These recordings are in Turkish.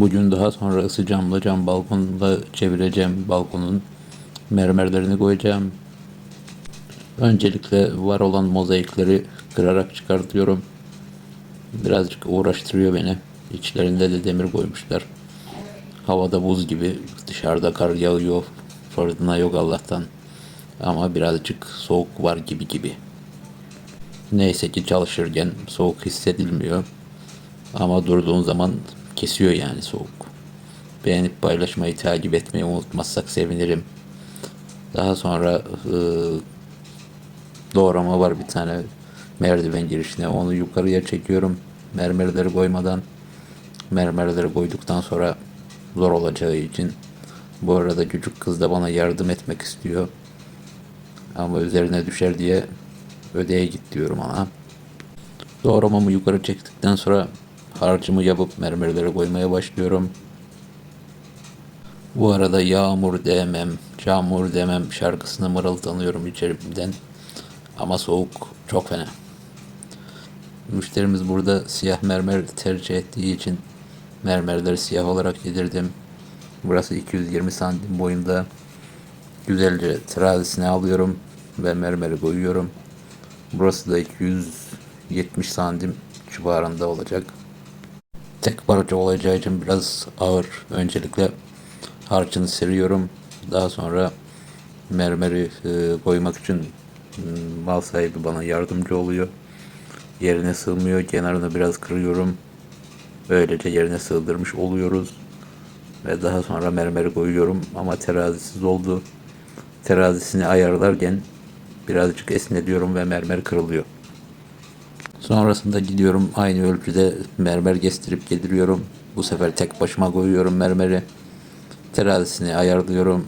Bugün daha sonra ısı camla cam balkonda çevireceğim balkonun mermerlerini koyacağım. Öncelikle var olan mozaikleri kırarak çıkartıyorum. Birazcık uğraştırıyor beni. İçlerinde de demir koymuşlar. Havada buz gibi dışarıda kar yağıyor. Fırtına yok Allah'tan. Ama birazcık soğuk var gibi gibi. Neyse ki çalışırken soğuk hissedilmiyor. Ama durduğun zaman kesiyor yani soğuk. Beğenip paylaşmayı takip etmeyi unutmazsak sevinirim. Daha sonra ıı, doğrama var bir tane merdiven girişine. Onu yukarıya çekiyorum. Mermerleri koymadan. Mermerleri koyduktan sonra zor olacağı için. Bu arada küçük kız da bana yardım etmek istiyor. Ama üzerine düşer diye ödeye git diyorum ona. Doğramamı yukarı çektikten sonra harcımı yapıp mermerlere koymaya başlıyorum. Bu arada yağmur demem, çamur demem şarkısını mırıldanıyorum içerimden. Ama soğuk çok fena. Müşterimiz burada siyah mermer tercih ettiği için mermerleri siyah olarak yedirdim. Burası 220 santim boyunda. Güzelce terazisine alıyorum ve mermeri koyuyorum. Burası da 270 santim civarında olacak. Tek parça olacağı için biraz ağır. Öncelikle harcını seriyorum. Daha sonra mermeri e, koymak için m, mal sahibi bana yardımcı oluyor. Yerine sığmıyor. Kenarını biraz kırıyorum. Böylece yerine sığdırmış oluyoruz. Ve daha sonra mermeri koyuyorum ama terazisiz oldu. Terazisini ayarlarken birazcık esnediyorum ve mermer kırılıyor. Sonrasında gidiyorum aynı ölçüde mermer kestirip getiriyorum. Bu sefer tek başıma koyuyorum mermeri. Terazisini ayarlıyorum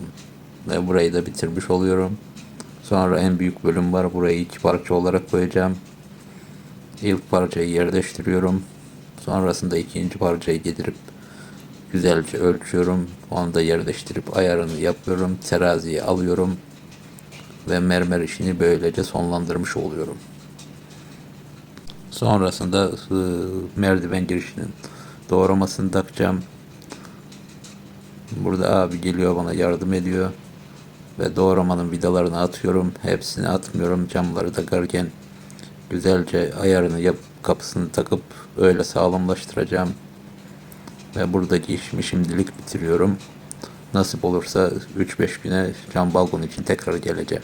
ve burayı da bitirmiş oluyorum. Sonra en büyük bölüm var. Burayı iki parça olarak koyacağım. İlk parçayı yerleştiriyorum. Sonrasında ikinci parçayı getirip güzelce ölçüyorum. Onu da yerleştirip ayarını yapıyorum. Teraziye alıyorum. Ve mermer işini böylece sonlandırmış oluyorum. Sonrasında e, merdiven girişinin doğramasını takacağım. Burada abi geliyor bana yardım ediyor. Ve doğramanın vidalarını atıyorum. Hepsini atmıyorum camları takarken. Güzelce ayarını yap kapısını takıp öyle sağlamlaştıracağım. Ve buradaki işimi şimdilik bitiriyorum. Nasip olursa 3-5 güne cam balkon için tekrar geleceğim.